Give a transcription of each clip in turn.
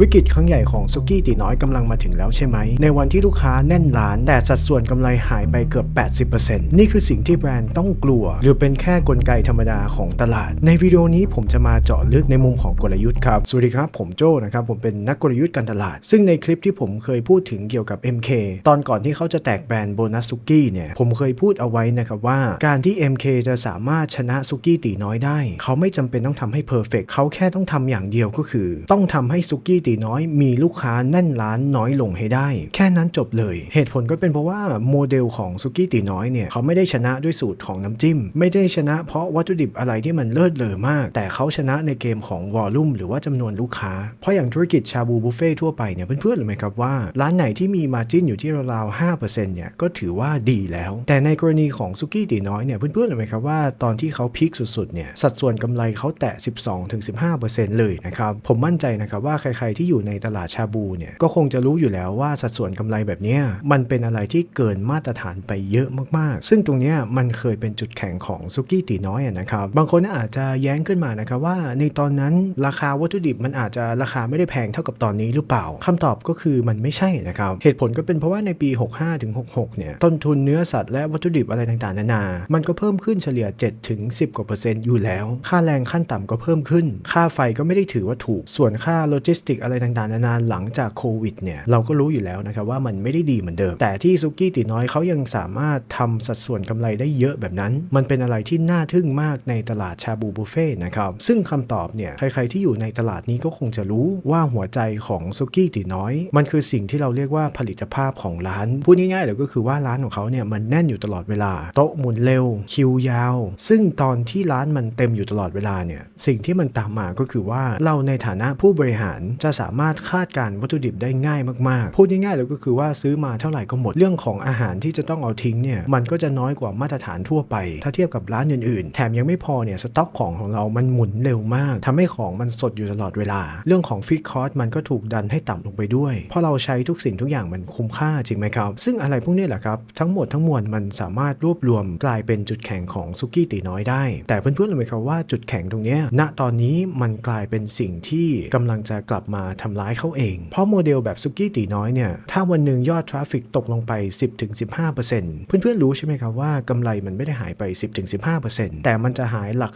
วิกฤตครั้งใหญ่ของซุกี้ตีน้อยกำลังมาถึงแล้วใช่ไหม ในวันที่ลูกค้าแน่นร้าน แต่สัดส่วนกำไรหายไปเกือบ 80%นี่คือสิ่งที่แบรนด์ต้องกลัว หรือเป็นแค่กลไกธรรมดาของตลาด ในวิดีโอนี้ผมจะมาเจาะลึกในมุมของกลยุทธ์ครับ สวัสดีครับ ผมโจนะครับ ผมเป็นนักกลยุทธ์การตลาด ซึ่งในคลิปที่ผมเคยพูดถึงเกี่ยวกับ MK ตอนก่อนที่เขาจะแตกแบรนด์โบนัสซุกี้เนี่ยผมเคยพูดเอาไว้นะครับว่า การที่ MK จะสามารถชนะซุกี้ตีน้อยได้ เขาไม่จำเป็นต้องทำให้เพอร์เฟกเขาแค่ต้องทำอย่างเดียวก็คือ ต้องทำให้ซุกี้ตีน้อยมีลูกค้าแน่นร้านน้อยลงให้ได้ แค่นั้นจบเลย เหตุผลก็เป็นเพราะว่าโมเดลของซุกี้ตีน้อยเนี่ยเขาไม่ได้ชนะด้วยสูตรของน้ำจิ้ม ไม่ได้ชนะเพราะวัตถุดิบอะไรที่มันเลิศเลอมาก แต่เขาชนะในเกมของวอลลุ่มหรือว่าจำนวนลูกค้า เพราะอย่างธุรกิจชาบูบุฟเฟ่ทั่วไปเนี่ยเพื่อนๆรู้ไหมครับว่า ร้านไหนที่มีมาจิ้นอยู่ที่ราวๆ5%เนี่ยก็ถือว่าดีแล้ว แต่ในกรณีของซุกี้ตีน้อยเนี่ยเพื่อนๆรู้ไหมครับว่าตอนที่เขาพีคสุดๆเนี่ยสัดส่วนกำไรเขาแตะ 12-15%เลยนะครับผมมั่นใจนะครับว่าใครที่อยู่ในตลาดชาบูเนี่ยก็คงจะรู้อยู่แล้วว่าสัดส่วนกำไรแบบนี้มันเป็นอะไรที่เกินมาตรฐานไปเยอะมากๆ ซึ่งตรงนี้มันเคยเป็นจุดแข็งของซุกี้ตีน้อยอะนะครับบางคนอาจจะแย้งขึ้นมานะครับว่าในตอนนั้นราคาวัตถุดิบมันอาจจะราคาไม่ได้แพงเท่ากับตอนนี้หรือเปล่าคำตอบก็คือมันไม่ใช่นะครับเหตุผลก็เป็นเพราะว่าในปี 65ถึง66เนี่ยต้นทุนเนื้อสัตว์และวัตถุดิบอะไรต่างๆนานา มันก็เพิ่มขึ้นเฉลี่ย7ถึง10กว่าเปอร์เซ็นต์อยู่แล้ว ค่าแรงขั้นต่ำก็เพิ่มขึ้น ค่าไฟก็ไม่ได้ถือว่าถูก ส่วนค่าโลจิสติกอะไรต่างๆนานาหลังจากโควิดเนี่ยเราก็รู้อยู่แล้วนะครับว่ามันไม่ได้ดีเหมือนเดิม แต่ที่ซุกี้ตีน้อยเขายังสามารถทำสัดส่วนกำไรได้เยอะแบบนั้น มันเป็นอะไรที่น่าทึ่งมากในตลาดชาบูบุฟเฟ่นะครับซึ่งคำตอบเนี่ยใครๆที่อยู่ในตลาดนี้ก็คงจะรู้ว่าหัวใจของซุกี้ตีน้อย มันคือสิ่งที่เราเรียกว่าผลิตภาพของร้าน พูดง่ายๆเลยก็คือว่าร้านของเขาเนี่ยมันแน่นอยู่ตลอดเวลา โต๊ะหมุนเร็ว คิวยาว ซึ่งตอนที่ร้านมันเต็มอยู่ตลอดเวลาเนี่ยสิ่งที่มันตามมาก็คือว่าเราในฐานะผู้บริหารจะสามารถคาดการวัตถุดิบได้ง่ายมากๆ พูดง่ายๆเลยก็คือว่าซื้อมาเท่าไหร่ก็หมด เรื่องของอาหารที่จะต้องเอาทิ้งเนี่ยมันก็จะน้อยกว่ามาตรฐานทั่วไป ถ้าเทียบกับร้านอื่นๆ แถมยังไม่พอเนี่ยสต็อกของของเรามันหมุนเร็วมากทำให้ของมันสดอยู่ตลอดเวลา เรื่องของฟิกคอสมันก็ถูกดันให้ต่ำลงไปด้วย เพราะเราใช้ทุกสิ่งทุกอย่างมันคุ้มค่าจริงไหมครับ ซึ่งอะไรพวกนี้แหละครับ ทั้งหมดทั้งมวลมันสามารถรวบรวมกลายเป็นจุดแข็งของซุกี้ตีน้อยได้ แต่เพื่อนๆรู้ไหมครับว่าจุดแข็งตรงนี้ณตอนนี้มันกลายเป็นสิ่งที่กำลังจะกลับมาทำร้ายเขาเอง เพราะโมเดลแบบซุกี้ตีน้อยเนี่ย ถ้าวันหนึ่งยอดทราฟฟิกตกลงไป 10-15%เพื่อนๆรู้ใช่ไหมครับว่ากำไรมันไม่ได้หายไป 10-15%แต่มันจะหายหลัก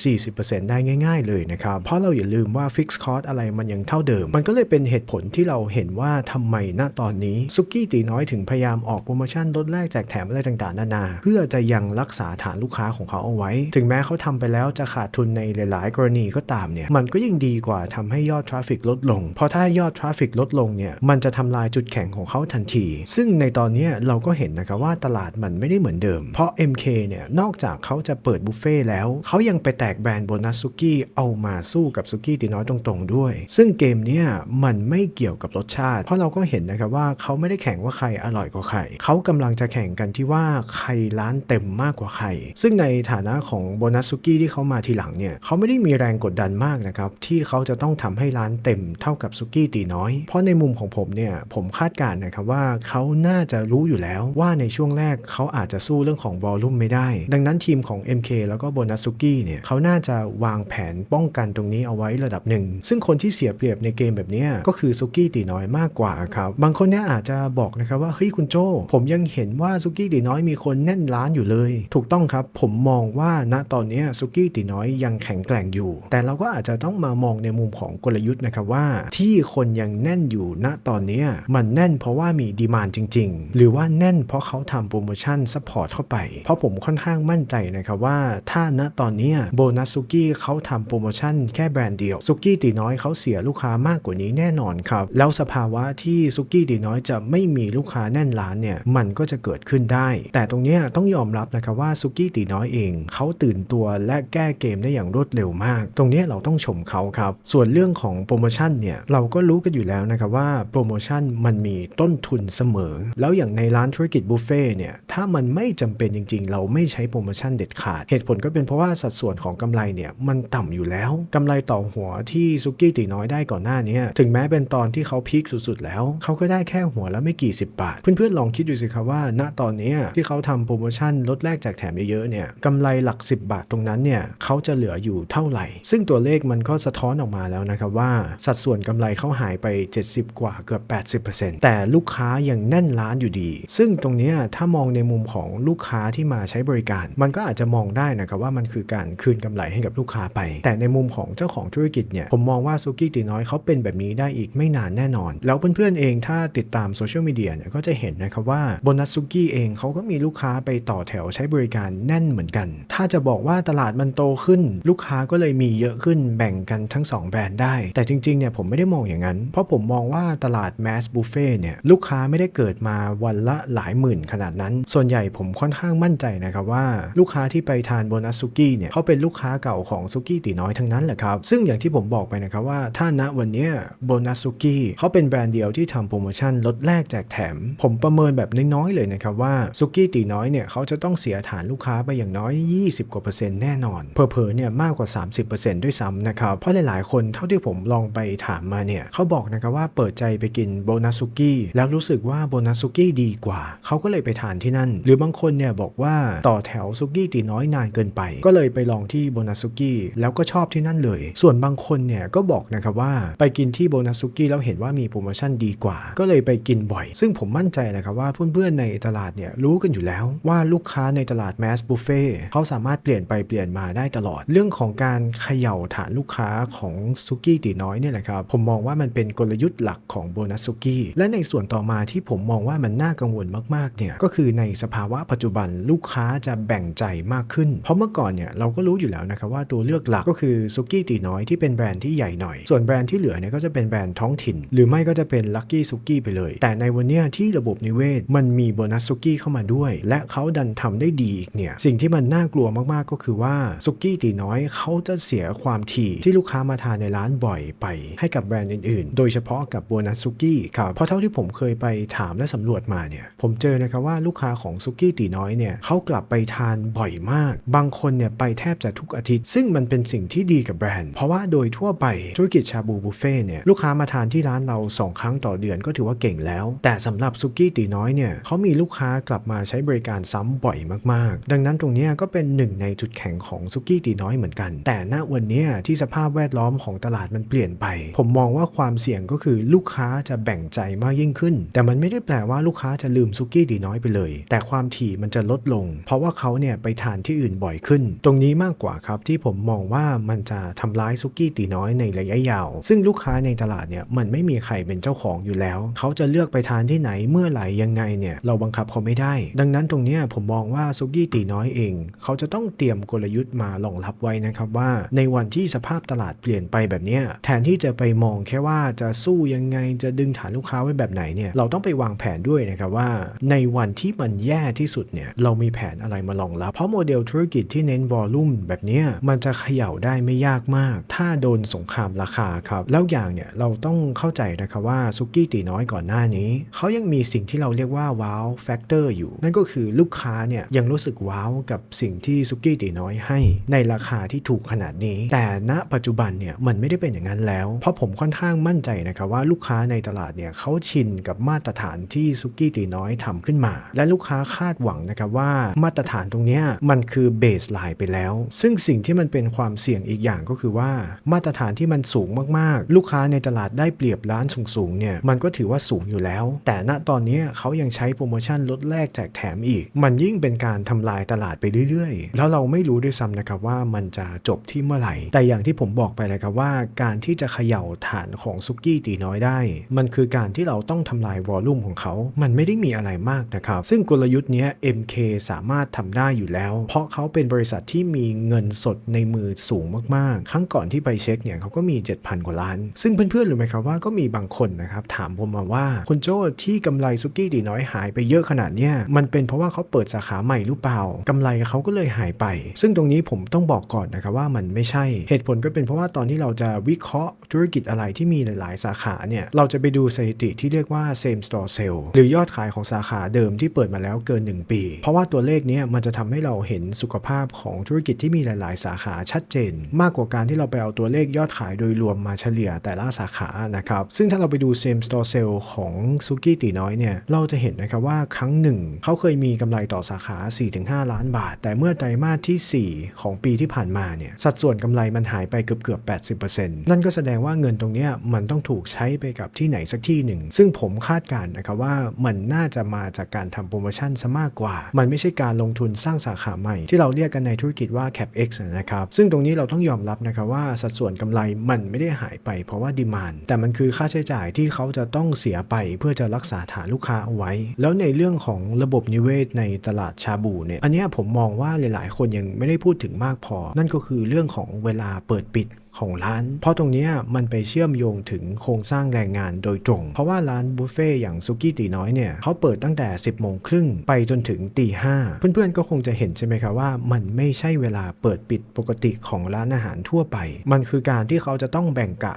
30-40%ได้ง่ายๆเลยนะครับ เพราะเราอย่าลืมว่าฟิกซ์คอร์สอะไรมันยังเท่าเดิม มันก็เลยเป็นเหตุผลที่เราเห็นว่าทำไมณตอนนี้ซุกี้ตีน้อยถึงพยายามออกโปรโมชั่นลดแลกแจกแถมอะไรต่างๆนานา เพื่อจะยังรักษาฐานลูกค้าของเขาเอาไว้ ถึงแม้เขาทำไปแล้วจะขาดทุนในหลาย ๆ กรณีก็ตามเนี่ยมันก็ยังดีกว่าทำให้ยอดทราฟฟิกลดลง เพราะถ้ายอดทราฟฟิกลดลงเนี่ย มันจะทำลายจุดแข็งของเขาทันที ซึ่งในตอนนี้เราก็เห็นนะครับว่าตลาดมันไม่ได้เหมือนเดิม เพราะ MK เนี่ย นอกจากเขาจะเปิดบุฟเฟ่ต์แล้ว เขายังไปแตกแบรนด์โบนัสซุกี้เอามาสู้กับซุกี้ตีน้อยตรงๆด้วย ซึ่งเกมเนี้ยมันไม่เกี่ยวกับรสชาติ เพราะเราก็เห็นนะครับว่าเขาไม่ได้แข่งว่าใครอร่อยกว่าใคร เขากำลังจะแข่งกันที่ว่าใครร้านเต็มมากกว่าใคร ซึ่งในฐานะของโบนัสซุกี้ที่เขามาทีหลังเนี่ย เขาไม่ได้มีแรงกดดันมากนะครับที่เขาจะต้องทำให้ร้านเต็มเท่ากับซุกี้ตีน้อย เพราะในมุมของผมเนี่ยผมคาดการณ์นะครับว่าเขาน่าจะรู้อยู่แล้วว่าในช่วงแรกเขาอาจจะสู้เรื่องของบอลลุ่มไม่ได้ ดังนั้นทีมของ MK แล้วก็โบนัสซุกี้เนี่ยเขาน่าจะวางแผนป้องกันตรงนี้เอาไว้ระดับหนึ่ง ซึ่งคนที่เสียเปรียบในเกมแบบนี้ก็คือซุกี้ตีน้อยมากกว่าครับ บางคนเนี่ยอาจจะบอกนะครับว่าเฮ้ยคุณโจผมยังเห็นว่าซุกี้ตีน้อยมีคนแน่นร้านอยู่เลย ถูกต้องครับผมมองว่าณตอนนี้ซุกี้ตีน้อยยังแข็งแกร่งอยู่ แต่เราก็อาจจะต้องมามองในมุมของกลยุทธ์นะครับว่าที่คนยังแน่นอยู่ณตอนนี้มันแน่นเพราะว่ามีดีมานจริง ๆ หรือว่าแน่นเพราะเขาทำโปรโมชั่นซัพพอร์ตเข้าไป เพราะผมค่อนข้างมั่นใจนะครับว่าถ้าณตอนนี้โบนัสซุกี้เขาทำโปรโมชั่นแค่แบรนด์เดียวซุกี้ตีน้อยเขาเสียลูกค้ามากกว่านี้แน่นอนครับ แล้วสภาวะที่ซุกี้ตีน้อยจะไม่มีลูกค้าแน่นร้านเนี่ยมันก็จะเกิดขึ้นได้ แต่ตรงนี้ต้องยอมรับนะครับว่าซุกี้ตีน้อยเองเขาตื่นตัวและแก้เกมได้อย่างรวดเร็วมาก ตรงนี้เราต้องชมเขาครับ ส่วนเรื่องของโปรโมชั่นเนี่ยเราก็รู้กันอยู่แล้วนะครับว่าโปรโมชั่นมันมีต้นทุนเสมอ แล้วอย่างในร้านธุรกิจบุฟเฟ่เนี่ยถ้ามันไม่จำเป็นจริง ๆ เราไม่ใช้โปรโมชั่นเด็ดขาด เหตุผลก็เป็นเพราะว่าสัดส่วนของกำไรเนี่ยมันต่ำอยู่แล้วกำไรต่อหัวที่ซุกี้ตีน้อยได้ก่อนหน้านี้ถึงแม้เป็นตอนที่เขาพีคสุดๆ แล้วเขาก็ได้แค่หัวละไม่กี่สิบบาท เพื่อนๆลองคิดดูสิครับว่า ณตอนนี้ที่เขาทำโปรโมชั่นลดแลกแจกแถมเยอะๆเนี่ยกำไรหลัก 10 บาทตรงนั้นเนี่ยเขาจะเหลืออยู่เท่าไหร่ ซึ่งตัวเลขมันก็สะท้อนออกมาแล้วนะครับว่าสัดส่วนกำไรเขาหายไป 70 กว่าเกือบ 80%แต่ลูกค้ายังแน่นร้านอยู่ดี ซึ่งตรงนี้ถ้ามองในมุมของลูกค้าที่มาใช้บริการ มันก็อาจจะมองได้นะครับว่ามันคือการคืนกำไรให้กับลูกค้าไป แต่ในมุมของเจ้าของธุรกิจเนี่ยผมมองว่าซุกี้ตีน้อยเขาเป็นแบบนี้ได้อีกไม่นานแน่นอน แล้วเพื่อนๆเองถ้าติดตามโซเชียลมีเดียเนี่ยก็จะเห็นนะครับว่าโบนัสซุกี้เองเขาก็มีลูกค้าไปต่อแถวใช้บริการแน่นเหมือนกัน ถ้าจะบอกว่าตลาดมันโตขึ้น ลูกค้าก็เลยมีเยอะขึ้นแบ่งกันทั้ง 2 แบรนด์ได้ แต่จริงๆเนี่ยผมไม่ได้มองอย่างนั้น เพราะผมมองว่าตลาดแมสบุฟเฟ่เนี่ยลูกค้าไม่ได้เกิดมาวันละหลายหมื่นขนาดนั้น ส่วนใหญ่ผมค่อนข้างมั่นใจนะครับว่าลูกค้าที่ไปทานโบนัสซุกี้เนี่ยเขาเป็นลูกค้าเก่าของซุกี้ตีน้อยทั้งนั้นแหละครับ ซึ่งอย่างที่ผมบอกไปนะครับว่าถ้าณวันนี้โบนัสซุกี้เขาเป็นแบรนด์เดียวที่ทำโปรโมชั่นลดแลกแจกแถม ผมประเมินแบบน้อยๆเลยนะครับว่าซุกี้ตีน้อยเนี่ยเขาจะต้องเสียฐานลูกค้าไปอย่างน้อย 20 กว่าเปอร์เซ็นต์แน่นอนเผลอๆเนี่ยมากกว่า 30%ด้วยซ้ำนะครับเพราะหลายๆคนเท่าที่ผมลองไปถามมาเนี่ยเขาบอกนะครับว่าเปิดใจไปกินโบนัสซุกี้แล้วรู้สึกว่าโบนัสซุกี้ดีกว่า เขาก็เลยไปทานที่นั่น หรือบางคนเนี่ยบอกว่าต่อแถวซุกี้ตีน้อยนานเกินไป ก็เลยไปลองที่โบนัสซุกี้แล้วก็ชอบที่นั่นเลย ส่วนบางคนเนี่ยก็บอกนะครับว่าไปกินที่โบนัสซุกี้แล้วเห็นว่ามีโปรโมชั่นดีกว่า ก็เลยไปกินบ่อย ซึ่งผมมั่นใจนะครับว่าเพื่อนๆในตลาดเนี่ยรู้กันอยู่แล้วว่าลูกค้าในตลาดแมสบุฟเฟ่เขาสามารถเปลี่ยนไปเปลี่ยนมาได้ตลอด เรื่องของการเขย่าฐานลูกค้าของซุกี้ตีน้อยเนี่ยแหละครับผมมองว่ามันเป็นกลยุทธ์หลักของโบนัสซุกี้และในส่วนต่อมาที่ผมมองว่ามันน่ากังวลมากๆเนี่ยก็คือในสภาวะปัจจุบันลูกค้าจะแบ่งใจมากขึ้น เพราะเมื่อก่อนเนี่ยเราก็รู้อยู่แล้วนะครับว่าตัวเลือกหลักก็คือซุกี้ตีน้อยที่เป็นแบรนด์ที่ใหญ่หน่อย ส่วนแบรนด์ที่เหลือเนี่ยก็จะเป็นแบรนด์ท้องถิ่น หรือไม่ก็จะเป็นลั c กี้ซุกี้ไปเลย แต่ในวันเนี้ยที่ระบบนิเวศ มันมีโบนัสซุกี้เข้ามาด้วย และเขาดันทำได้ดีอีกเนี่ยสิ่งที่มันน่ากลัวมากๆก็คือว่าซุกี้ตีน้อยเขาจะเสียความถี่ที่ลูกค้ามาทานในร้านบ่อยไปให้กับแบรนด์อื่นๆ โดยเฉพาะกับโบนัสซุกี้ครับเพราะเท่าที่ผมเคยไปถามและสำรวจมาเนี่ยผมเจอนะครับว่าลูกค้าของซุกี้ตีน้อยเนี่ยเขากลับไปทานบ่อยมาก บางคนเนี่ยไปแทบจะทุกอาทิตย์ ซึ่งมันเป็นสิ่งที่ดีกับแบรนด์ เพราะว่าโดยทั่วไปธุรกิจชาบูบุฟเฟ่เนี่ยลูกค้ามาทานที่ร้านเรา 2 ครั้งต่อเดือนก็ถือว่าเก่งแล้ว แต่สำหรับซุกี้ตีน้อยเนี่ยเขามีลูกค้ากลับมาใช้บริการซ้ำบ่อยมากๆ ดังนั้นตรงนี้ก็เป็นหนึ่งในจุดแข็งของซุกี้ตีน้อยเหมือนกัน แต่ณวันนี้ที่สภาพแวดล้อมของตลาดมันเปลี่ยนไป ผมมองว่าความเสี่ยงก็คือลูกค้าจะแบ่งใจมากยิ่งขึ้น แต่มันไม่ได้แปลว่าลูกค้าจะลืมซุกี้ตีน้อยไปเลย แต่ความถี่มันจะลดลง เพราะว่าเขาเนี่ยไปทานที่อื่นบ่อยขึ้น ตรงนี้มากกว่าครับที่ผมมองว่ามันจะทำร้ายซุกี้ตีน้อยในระยะยาว ซึ่งลูกค้าในตลาดเนี่ยมันไม่มีใครเป็นเจ้าของอยู่แล้ว เขาจะเลือกไปทานที่ไหนเมื่อไหร่ยังไงเนี่ยเราบังคับเขาไม่ได้ ดังนั้นตรงนี้ผมมองว่าซุกี้ตีน้อยเอง เขาจะต้องเตรียมกลยุทธ์มารองรับไว้นะครับว่า ในวันที่สภาพตลาดเปลี่ยนไปแบบเนี้ยแทนที่จะไปมองแค่ว่าจะสู้ยังไงจะดึงฐานลูกค้าไว้แบบไหนเนี่ยเราต้องไปวางแผนด้วยนะครับว่า ในวันที่มันแย่ที่สุดเนี่ยเรามีแผนอะไรมารองรับ เพราะโมเดลธุรกิจที่เน้นวอลลุ่มแบบนี้มันจะเขย่าได้ไม่ยากมาก ถ้าโดนสงครามราคาครับแล้วอย่างเนี่ยเราต้องเข้าใจนะครับว่าซุกี้ตีน้อยก่อนหน้านี้เขายังมีสิ่งที่เราเรียกว่าว้าวแฟกเตอร์อยู่ นั่นก็คือลูกค้าเนี่ยยังรู้สึกว้าวกับสิ่งที่ซุกี้ตีน้อยให้ ในราคาที่ถูกขนาดนี้ แต่ณปัจจุบันเนี่ยมันไม่ได้เป็นอย่างนั้นแล้วเพราะผมค่อนข้างมั่นใจนะครับว่าลูกค้าในตลาดเนี่ยเขาชินกับมาตรฐานที่ซุกี้ตีน้อยทำขึ้นมา และลูกค้าคาดหวังนะครับว่ามาตรฐานตรงนี้มันคือเบสไลน์ไปแล้ว ซึ่งสิ่งที่มันเป็นความเสี่ยงอีกอย่างก็คือว่า มาตรฐานที่มันสูงมากๆ ลูกค้าในตลาดได้เปรียบร้านสูงๆเนี่ยมันก็ถือว่าสูงอยู่แล้ว แต่ณตอนนี้เขายังใช้โปรโมชั่นลดแลกแจกแถมอีก มันยิ่งเป็นการทำลายตลาดไปเรื่อยๆ แล้วเราไม่รู้ด้วยซ้ำนะครับว่ามันจะจบที่เมื่อไหร่ แต่อย่างที่ผมบอกไปเลยครับว่าการที่จะเขย่าฐานของซุกี้ตีน้อยได้ มันคือการที่เราต้องทำลายวอลลุ่มของเขา มันไม่ได้มีอะไรมากนะครับ ซึ่งกลยุทธ์นี้ MK สามารถทำได้อยู่แล้ว เพราะเขาเป็นบริษัทที่มีเงินสดในมือสูงมากๆ ครั้งก่อนที่ไปเช็คเนี่ยเขาก็มี 7,000 กว่าล้าน ซึ่งเพื่อนๆรู้ไหมครับว่าก็มีบางคนนะครับถามผมมาว่าคุณโจ้ที่กำไรซุกี้ตีน้อยหายไปเยอะขนาดเนี้ยมันเป็นเพราะว่าเขาเปิดสาขาใหม่หรือเปล่ากำไรเขาก็เลยหายไป ซึ่งตรงนี้ผมต้องบอกก่อนนะครับว่ามันไม่ใช่ เหตุผลก็เป็นเพราะว่าตอนที่เราจะวิเคราะห์ธุรกิจอะไรที่มีหลาย ๆ สาขาเนี่ย เราจะไปดูสถิติที่เรียกว่า same store sale หรือยอดขายของสาขาเดิมที่เปิดมาแล้วเกิน 1 ปี เพราะว่าตัวเลขเนี้ยมันจะทำให้เราเห็นสุขภาพของธุรกิจที่มีหลาย ๆ สาขาชัดเจน มากกว่าการที่เราไปเอาตัวเลขยอดขายโดยรวมมาเฉลี่ยแต่ละสาขานะครับ ซึ่งถ้าเราไปดู same store sale ของซุกี้ตีน้อยเนี่ย เราจะเห็นนะครับว่าครั้งหนึ่งเขาเคยมีกำไรต่อสาขา 4-5 ล้านบาท แต่เมื่อไตรมาสที่ 4 ของปีที่ผ่านมาเนี่ยสัดส่วนกำไรมันหายไปเกือบเกือบ80%นั่นก็แสดงว่าเงินตรงนี้มันต้องถูกใช้ไปกับที่ไหนสักที่หนึ่ง ซึ่งผมคาดการณ์นะครับว่ามันน่าจะมาจากการทำโปรโมชั่นซะมากกว่า มันไม่ใช่การลงทุนสร้างสาขาใหม่ ที่เราเรียกกันในธุรกิจว่า CapEx นะครับ ซึ่งตรงนี้เราต้องยอมรับนะครับว่าสัดส่วนกำไรมันไม่ได้หายไปเพราะว่าดีมานแต่มันคือค่าใช้จ่ายที่เขาจะต้องเสียไปเพื่อจะรักษาฐานลูกค้าเอาไว้ แล้วในเรื่องของระบบนิเวศในตลาดชาบูเนี่ย อันนี้ผมมองว่าหลาย ๆ คนยังไม่ได้พูดถึงมากพอ นั่นก็คือเรื่องของเวลาเปิดปิด ของร้าน เพราะตรงนี้มันไปเชื่อมโยงถึงโครงสร้างแรงงานโดยตรง เพราะว่าร้านบุฟเฟ่ต์อย่างซุกี้ตีน้อยเนี่ยเขาเปิดตั้งแต่ 10โมงครึ่งไปจนถึงตีห้าเพื่อนๆก็คงจะเห็นใช่ไหมครับว่า มันไม่ใช่เวลาเปิดปิดปกติของร้านอาหารทั่วไป มันคือการที่เขาจะต้องแบ่งกะ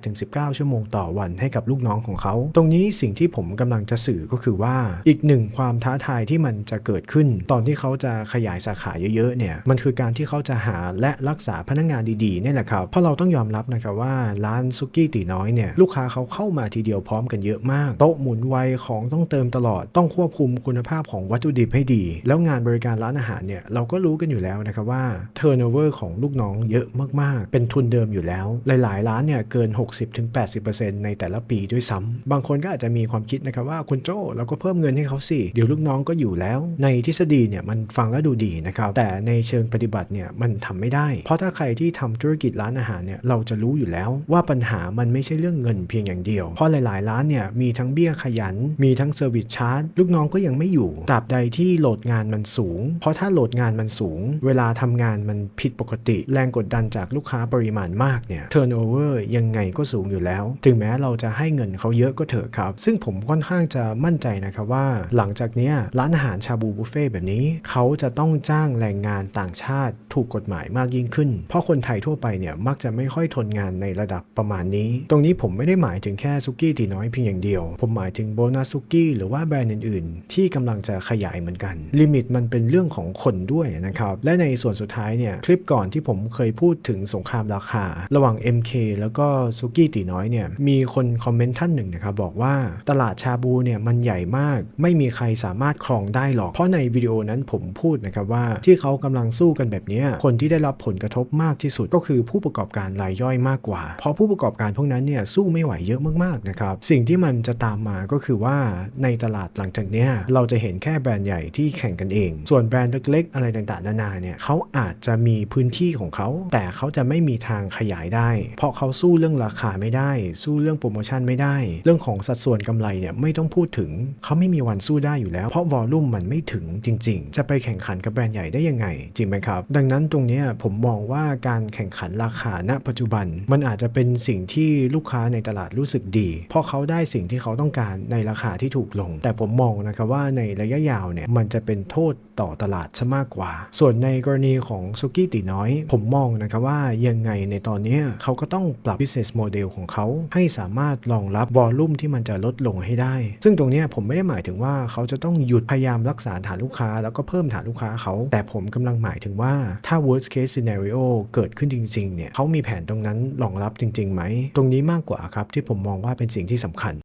18-19 ชั่วโมงต่อวันให้กับลูกน้องของเขา ตรงนี้สิ่งที่ผมกำลังจะสื่อก็คือว่าอีกหนึ่งความท้าทายที่มันจะเกิดขึ้น ตอนที่เขาจะขยายสาขาเยอะๆเนี่ยมันคือการที่เขาจะหาและรักษาพนักงานดีๆนี่แหละครับเพราะเราต้องยอมรับนะครับว่าร้านซุกี้ตีน้อยเนี่ยลูกค้าเขาเข้ามาทีเดียวพร้อมกันเยอะมาก โต๊ะหมุนไวของต้องเติมตลอด ต้องควบคุมคุณภาพของวัตถุดิบให้ดี แล้วงานบริการร้านอาหารเนี่ยเราก็รู้กันอยู่แล้วนะครับว่า turnover ของลูกน้องเยอะมากๆ เป็นทุนเดิมอยู่แล้ว หลายๆ ร้านเนี่ยเกิน 60-80%ในแต่ละปีด้วยซ้ำบางคนก็อาจจะมีความคิดนะครับว่าคุณโจ้เราก็เพิ่มเงินให้เขาสิเดี๋ยวลูกน้องก็อยู่แล้ว ในทฤษฎีเนี่ยมันฟังแล้วดูดีนะครับแต่ในเชิงปฏิบัติเนี่ยมันทำไม่ได้ เพราะถ้าใครที่ทำธุรกิจร้านอาหารเนี่ยเราจะรู้อยู่แล้วว่าปัญหามันไม่ใช่เรื่องเงินเพียงอย่างเดียว เพราะหลาย ๆ ร้านเนี่ยมีทั้งเบี้ยขยัน มีทั้งเซอร์วิสชาร์จลูกน้องก็ยังไม่อยู่ตราบใดที่โหลดงานมันสูง เพราะถ้าโหลดงานมันสูง เวลาทำงานมันผิดปกติ แรงกดดันจากลูกค้าปริมาณมากเนี่ย turnover ยังไงก็สูงอยู่แล้ว ถึงแม้เราจะให้เงินเขาเยอะก็เถอะครับ ซึ่งผมค่อนข้างจะมั่นใจนะครับว่า หลังจากเนี้ยร้านอาหารชาบูบุฟเฟ่แบบนี้ เขาจะต้องจ้างแรงงานต่างชาติถูกกฎหมายมากยิ่งขึ้น เพราะคนไทยทั่วไปเนี่ยมักจะไม่ค่อยทนงานในระดับประมาณนี้ ตรงนี้ผมไม่ได้หมายถึงแค่ซุกี้ตีน้อยเพียงอย่างเดียว ผมหมายถึงโบนัสซุกี้หรือว่าแบรนด์อื่นๆ ที่กำลังจะขยายเหมือนกัน ลิมิตมันเป็นเรื่องของคนด้วยนะครับ และในส่วนสุดท้ายเนี่ย คลิปก่อนที่ผมเคยพูดถึงสงครามราคา ระหว่าง MK แล้วก็ซุกี้ตีน้อยเนี่ย มีคนคอมเมนต์ท่านหนึ่งนะครับบอกว่าตลาดชาบูเนี่ยมันใหญ่มาก ไม่มีใครสามารถครองได้หรอก เพราะในวิดีโอนั้นผมพูดนะครับว่าที่เขากำลังสู้กันแบบนี้คนที่ได้รับผลกระทบมากที่สุดก็คือผู้ประกอบการรายย่อยมากกว่า เพราะผู้ประกอบการพวกนั้นเนี่ยสู้ไม่ไหวเยอะมากๆนะครับ สิ่งที่มันจะตามมาก็คือว่าในตลาดหลังจากเนี้ยเราจะเห็นแค่แบรนด์ใหญ่ที่แข่งกันเอง ส่วนแบรนด์เล็กๆ อะไรต่างๆนานาเนี่ยเขาอาจจะมีพื้นที่ของเขา แต่เขาจะไม่มีทางขยายได้ เพราะเขาสู้เรื่องราคาไม่ได้ สู้เรื่องโปรโมชั่นไม่ได้ เรื่องของสัดส่วนกำไรเนี่ยไม่ต้องพูดถึงเขาไม่มีวันสู้ได้อยู่แล้ว เพราะวอลลุ่มมันไม่ถึงจริง ๆ จะไปแข่งขันกับแบรนด์ใหญ่ได้ยังไง จริงไหมครับ ดังนั้นตรงนี้ผมมองว่าการแข่งขันราคาาณปัจจุบัน มันอาจจะเป็นสิ่งที่ลูกค้าในตลาดรู้สึกดี เพราะเขาได้สิ่งที่เขาต้องการในราคาที่ถูกลง แต่ผมมองนะครับว่าในระยะยาวเนี่ยมันจะเป็นโทษต่อตลาดซะมากกว่า ส่วนในกรณีของซุกี้ตีน้อย ผมมองนะครับว่ายังไงในตอนนี้เขาก็ต้องปรับ business model ของเขา ให้สามารถรองรับวอลลุ่มที่มันจะลดลงให้ได้ ซึ่งตรงนี้ผมไม่ได้หมายถึงว่าเขาจะต้องหยุดพยายามรักษาฐานลูกค้า แล้วก็เพิ่มฐานลูกค้าเขา แต่ผมกำลังหมายถึงว่าถ้า worst case scenario เกิดขึ้นจริงๆเนี่ยเขามีแผนตรงนั้นรองรับจริงๆไหม ตรงนี้มากกว่าครับที่ผมมองว่าเป็นสิ่งที่สำคัญ